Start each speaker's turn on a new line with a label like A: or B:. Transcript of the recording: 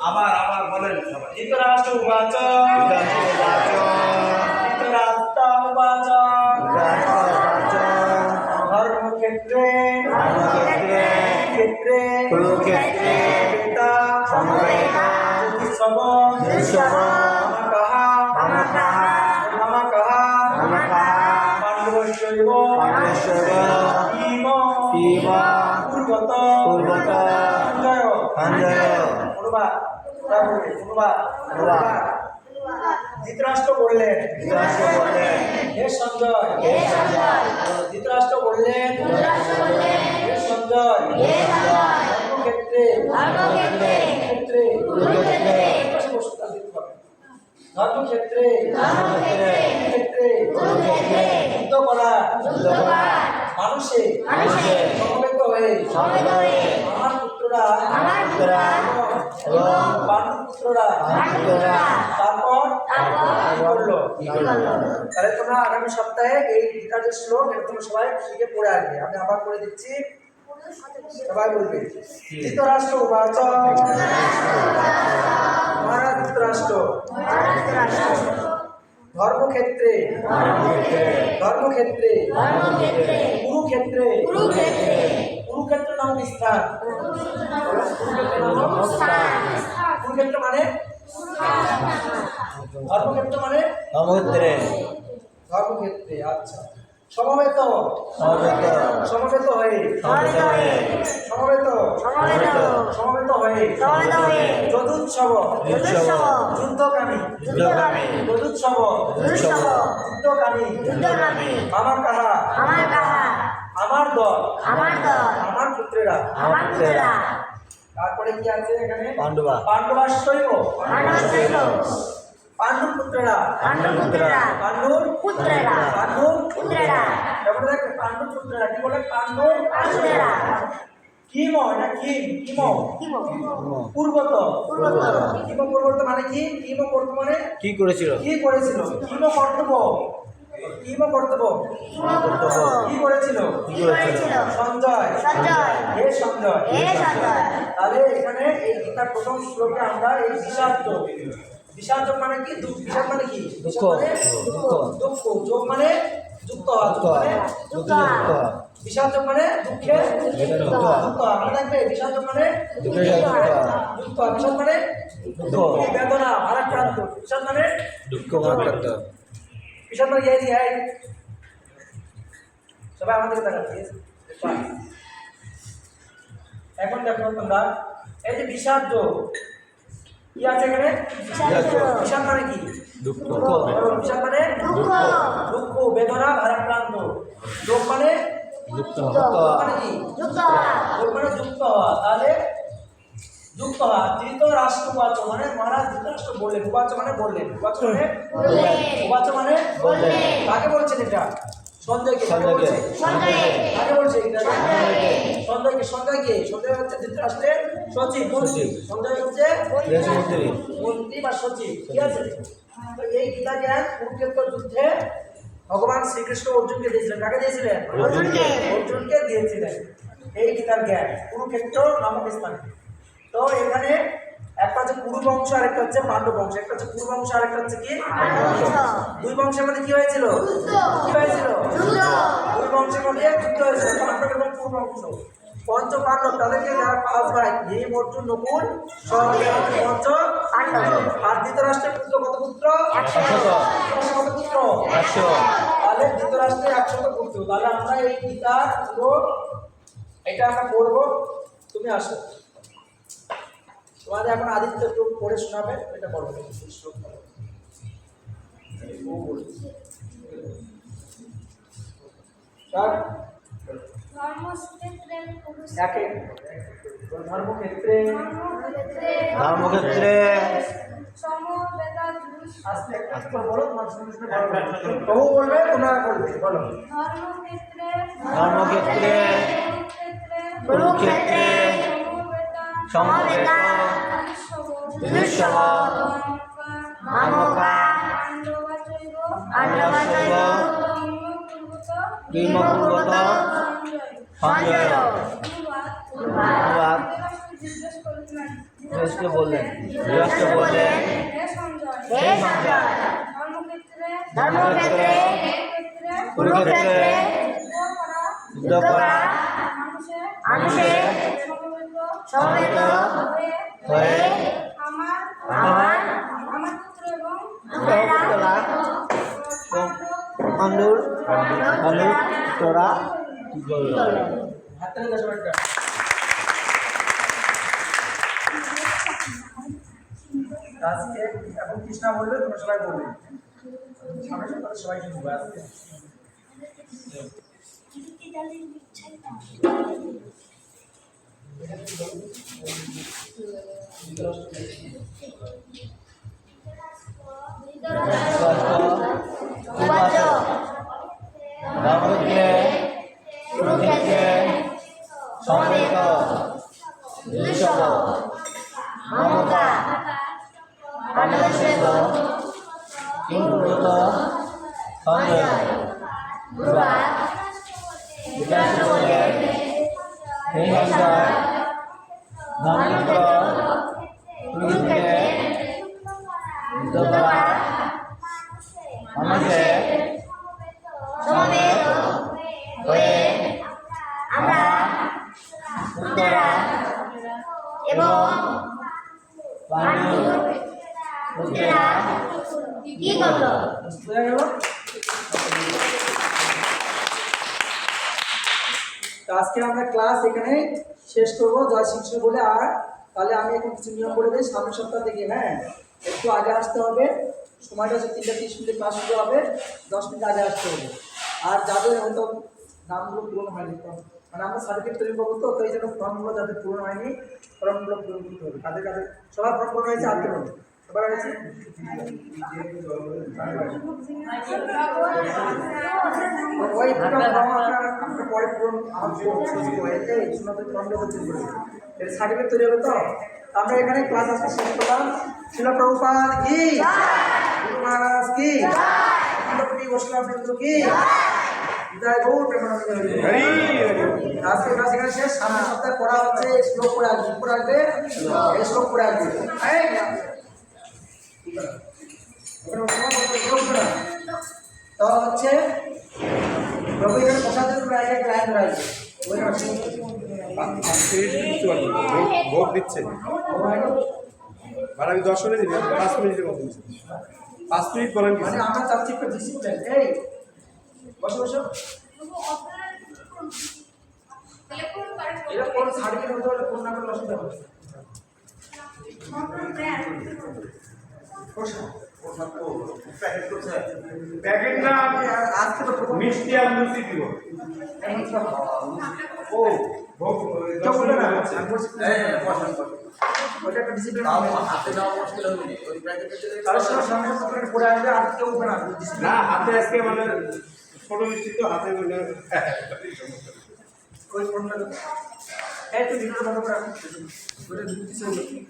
A: আবার আবার বলেন ইতরাষ্ট্র উবাচ ধৃতরাষ্ট্র উবাচ ধর্মক্ষেত্রে। ক্ষেত্রে।
B: কুরুক্ষেত্রে সমবেতা।
A: উৎসব অনুবাদ অনুবাদ ধৃতরাষ্ট্র বললেন।
B: ধৃতরাষ্ট্র বললেন,
A: হে সঞ্জয়।
B: হে সঞ্জয়।
A: ধৃতরাষ্ট্র বললেন। হে সঞ্জয়। ধর্মক্ষেত্রে।
B: ধর্মক্ষেত্রে।
A: ক্ষেত্রে
B: কুরুক্ষেত্রে
A: দেখতে পাবেন। ধর্মক্ষেত্রে।
B: ধর্মক্ষেত্রে।
A: ক্ষেত্রে
B: কুরুক্ষেত্রে
A: যুদ্ধ করা
B: যুদ্ধ করা
A: মানুষে।
B: মানুষে।
A: সমবেত হয়ে।
B: সমবেত হয়ে।
A: পুত্ররা
B: এবং
A: তারপর করল? তাহলে তোমরা আগামী সপ্তাহে এই গীতার যে শ্লোক এটা তোমরা সবাই শিখে পড়ে আসবে। আমি আবার করে দিচ্ছি সবাই বলবে ধৃতরাষ্ট্র উবাচ। মহারাজ ধৃতরাষ্ট্র ধর্মক্ষেত্রে। ধর্মক্ষেত্রে। কুরুক্ষেত্রে। কুরুক্ষেত্র নাম স্থান কুরুক্ষেত্র মানে? ধর্মক্ষেত্র মানে?
B: সমুদ্রে
A: ধর্মক্ষেত্রে আচ্ছা। সমবেত।
B: সমবেত।
A: সমবেত হয়ে।
B: সমবেত
A: সমবেত। হয়ে। যদুৎসব যুদ্ধকামী।
B: যুদ্ধকামী।
A: যুদ্ধকামী। আমার কাহা
B: আমার কাহা
A: আমার দল।
B: আমার দল।
A: আমার পুত্রেরা।
B: আমার পুত্রেরা।
A: তারপরে কি আছে এখানে?
B: পাণ্ডবা।
A: পাণ্ডবাশ্বৈব
B: পাণ্ডবশৈল
A: পাণ্ডু পুত্রেরা।
B: পাণ্ডবপুত্রেরা
A: পাণ্ডুর
B: পুত্রেরা।
A: পাণ্ডুর
B: পুত্রেরা।
A: তারপরে দেখ পাণ্ডু পুত্রেরা। কি বলে? পাণ্ডু
B: পুত্রেরা
A: কিম এটা কিম? কিম পূর্বত।
B: পূর্বত।
A: কিম পূর্বত মানে কি? কিম কর্তব্য মানে
B: কি করেছিল?
A: কি করেছিল? কিম কর্তব্য। কিম কর্তব্য। কি করেছিল
B: কি করেছিল
A: সঞ্জয়।
B: সঞ্জয়।
A: হে সঞ্জয়।
B: হে সঞ্জয়।
A: তাহলে এখানে এই গীতার প্রথম শ্লোকে আমরা এই বিষাদ বিষাদ মানে কি? দুঃখ। বিষাদ মানে কি?
B: দুঃখ।
A: বিষাদ মানে দুঃখ। দুঃখ। যোগ মানে যুক্ত হওয়া। যুক্ত মানে
B: যুক্ত
A: বিষাদ মানে দুঃখে
B: যুক্ত।
A: হওয়া। মনে রাখবে বিষাদ মানে
B: দুঃখে। যুক্ত হওয়া।
A: বিষাদ মানে
B: দুঃখ।
A: বেদনা ভারাক্রান্ত। বিষাদ মানে
B: দুঃখ ভারাক্রান্ত।
A: বিষাদ মানে দিকে এই। সবাই আমাদের দেখাচ্ছি এখন দেখো তোমরা এই যে বিষাদ যোগ কি আছে এখানে? বিষাদ মানে কি?
B: দুঃখ।
A: বিষাদ মানে?
B: দুঃখ।
A: দুঃখ বেদনা ভারাক্রান্ত। যোগ মানে?
B: যুক্ত
A: মানে কি?
B: যুক্ত
A: মানে যুক্ত হওয়া। তাহলে যুক্ত হওয়া। তৃতীয় রাষ্ট্র উপাচ মানে মহারাজ ধৃতরাষ্ট্র বললেন। উপাচ মানে বললেন। উপাচ মানে? উপাচ মানে? কাকে বলছেন এটা? সঞ্জয়কে কাকে। বলছে? কাকে বলছে
B: সঞ্জয়কে।
A: সঞ্জয়কে সঞ্জয়কে হচ্ছে ধৃতরাষ্ট্রের সচিব মন্ত্রী। সঞ্জয় হচ্ছে মন্ত্রী। বা সচিব ঠিক আছে? তো এই গীতা জ্ঞান কুরুক্ষেত্র যুদ্ধে ভগবান শ্রীকৃষ্ণ অর্জুনকে দিয়েছিলেন। কাকে দিয়েছিলেন?
B: অর্জুনকে।
A: অর্জুনকে দিয়েছিলেন। এই গীতার জ্ঞান কুরুক্ষেত্র নামক স্থানে তো এখানে একটা হচ্ছে কুরু বংশ আর একটা হচ্ছে পাণ্ডব বংশ একটা হচ্ছে কুরু বংশ আর একটা হচ্ছে কি? দুই বংশের মধ্যে কি হয়েছিল? কি হয়েছিল? দুই বংশের মধ্যে যুদ্ধ হয়েছিল পাণ্ডব এবং কুরু বংশ পঞ্চ পাণ্ডব তাদেরকে যারা পাঁচ ভাই ভীম অর্জুন নকুল পঞ্চ আর ধৃতরাষ্ট্রের পুত্র কত পুত্র? কত তাহলে ধৃতরাষ্ট্রের একশত পুত্র। তাহলে আমরা এই গীতা পুরো এটা আমরা পড়ব। তুমি আসো। তোমাদের এখন আদিত্য একটু পড়ে শোনাবে এটা। স্যার?
C: ধর্মক্ষেত্রে
A: ধর্মক্ষেত্রে। প্রভু বলবে তোমরা বলবে বলো।
C: ধর্মক্ষেত্রে কুরুক্ষেত্রে। সমবেদা। পাণ্ডবাচৈব
B: পাণ্ডবাচৈব
C: ভীমপূর্বত
B: ভীমপূর্বত
C: সঞ্জয় অনুবাদ
B: জিজ্ঞেসকে বললেন জিজ্ঞাসকে বললেন
C: হে সঞ্জয় ধর্মক্ষেত্রে কুরুক্ষেত্রে যুদ্ধ করা মানুষের সমবেত হয়ে
B: হয়ে
C: আমার
B: আমার
C: আমার পুত্র এবং
B: পুত্ররা পাণ্ডুর পাণ্ডুর তোরা।
A: আজকে এখন কৃষ্ণা বলবে তোমরা সবাই বলবে। সামনে সবাই শুনব আজকে।
B: উপাচ আমরা এবং কি
A: আজকে আমরা ক্লাস এখানে শেষ করব। জয় শিক্ষক বলে আর, তাহলে আমি এখন কিছু নিয়ম বলে দিই। সামনের সপ্তাহ থেকে হ্যাঁ? একটু আগে আসতে হবে। সময়টা হচ্ছে তিনটা তিরিশ মিনিটে ক্লাস শুরু হবে। দশ মিনিট আগে আসতে হবে। আর যাদের হয়তো নামগুলো পূরণ হয়নি মানে আমরা সার্টিফিকেট তৈরি করব তো এই জন্য ফর্মগুলো যাদের পূরণ হয়নি ফর্মগুলো পূরণ করতে হবে। কাদের কাদের সবার ফর্ম পূরণ হয়েছে সবার ওই ফর্ম আপনারা আপনারা পরে পূরণ আমার হয়েছে শোনাতে ফর্মটা হচ্ছে এর সার্টিফিকেট তৈরি হবে তো? আমরা এখানে ক্লাস আজকে শেষ করলাম। ছিল প্রভুপাদ কি? মহারাজ কি? কি? বিদায় গৌর আজকে ক্লাস এখানে শেষ সামনের সপ্তাহে পড়া হচ্ছে শ্লোক পড়ে আসবে? পড়ে এই! শ্লোক পড়ে। তো হচ্ছে লাইন
D: ভোগ- দিচ্ছে। আর আমি দর্শনে দিবি পাঁচ মিনিটের মতো। পাঁচ মিনিট বলেন
A: মানে আমরা চাচ্ছি একটা ডিসিপ্লিন এই! বসো বসো। এটা কোন সার্টিফিকেট হতে হলে কোন না করলে অসুবিধা হবে বসো।
D: প্যাকেট না
A: আজকে তো
D: মিষ্টি আর লুচি দিব। ও হাতে আজকে মানে ছোট মিষ্টি তো হাতে মানে
A: ওই ফোনটা তুই ভিডিওটা বন্ধ করে রাখ ওইটা ঢুকতেছে ওগুলো।